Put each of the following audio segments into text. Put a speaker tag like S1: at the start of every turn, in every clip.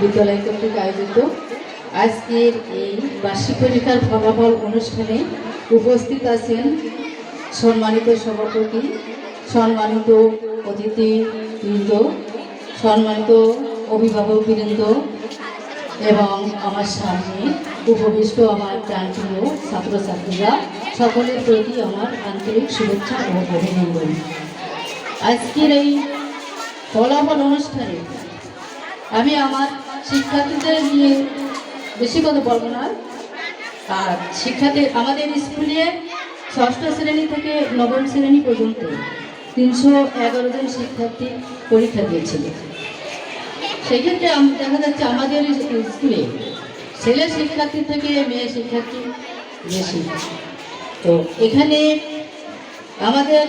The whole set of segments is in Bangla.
S1: বিদ্যালয় কর্তৃক আয়োজিত আজকের এই বার্ষিক পরীক্ষার ফলাফল অনুষ্ঠানে উপস্থিত আছেন সম্মানিত সভাপতি, সম্মানিত অতিথিবৃন্দ, সম্মানিত অভিভাবকবৃন্দ এবং আমার সামনে উপবিষ্ট আমার প্রাণপ্রিয় ছাত্রছাত্রীরা, সকলের প্রতি আমার আন্তরিক শুভেচ্ছা ও অভিনন্দন। আজকের এই ফলাফল অনুষ্ঠানে আমি আমার শিক্ষার্থীদের নিয়ে বেশি কথা বলব না। আর শিক্ষার্থী আমাদের স্কুলে ষষ্ঠ শ্রেণি থেকে নবম শ্রেণি পর্যন্ত তিনশো এগারো জন শিক্ষার্থী পরীক্ষা দিয়েছিল। সেক্ষেত্রে দেখা যাচ্ছে আমাদের স্কুলে ছেলে শিক্ষার্থী থেকে মেয়ে শিক্ষার্থী বেশি। তো এখানে আমাদের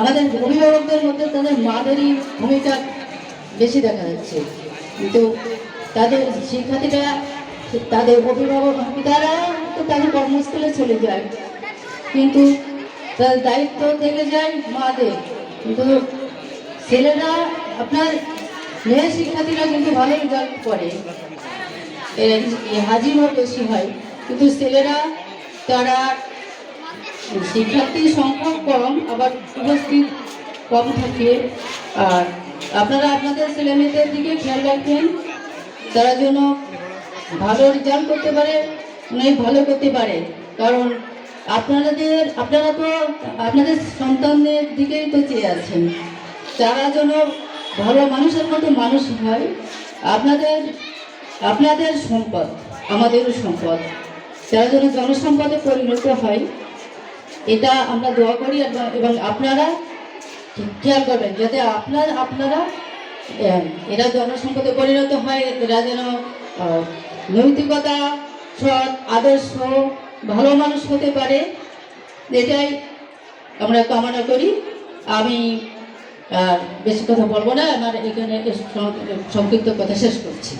S1: আমাদের অভিভাবকদের মধ্যে তাদের মাদেরই ভূমিকা বেশি দেখা যাচ্ছে। কিন্তু তাদের শিক্ষার্থীরা, তাদের অভিভাবক তারা তো তাদের কর্মস্থলে চলে যায়। কিন্তু তার দায়িত্ব থেকে যায় মাদের। কিন্তু ছেলেরা, আপনার মেয়ে শিক্ষার্থীরা কিন্তু ভালো রেজাল্ট করে। হাজিরও বেশি হয়। কিন্তু ছেলেরা, তারা শিক্ষার্থীর সংখ্যা কম, আবার উপস্থিত কম থাকে। আর আপনারা আপনাদের ছেলে মেয়েদের দিকে খেয়াল রাখবেন। তারা যেন ভালো রেজাল্ট করতে পারে অনেক ভালো করতে পারে। কারণ আপনাদের, আপনারা তো আপনাদের সন্তানদের দিকেই তো চেয়ে আছেন। তারা যেন ভালো মানুষের মতো মানুষ হয়, আপনাদের আপনাদের সম্পদ আমাদেরও সম্পদ। তারা যেন জনসম্পদে পরিণত হয়, এটা আমরা দোয়া করি এবং আপনারা খেয়াল করবেন, যাতে আপনার, আপনারা এরা জনসম্পদে পরিণত হয়, এরা যেন নৈতিকতা সৎ, আদর্শ, ভালো মানুষ হতে পারে। এটাই আমরা কামনা করি। আমি আর বেশি কথা বলব না, আমার এখানে সংক্ষিপ্ত কথা শেষ করছি।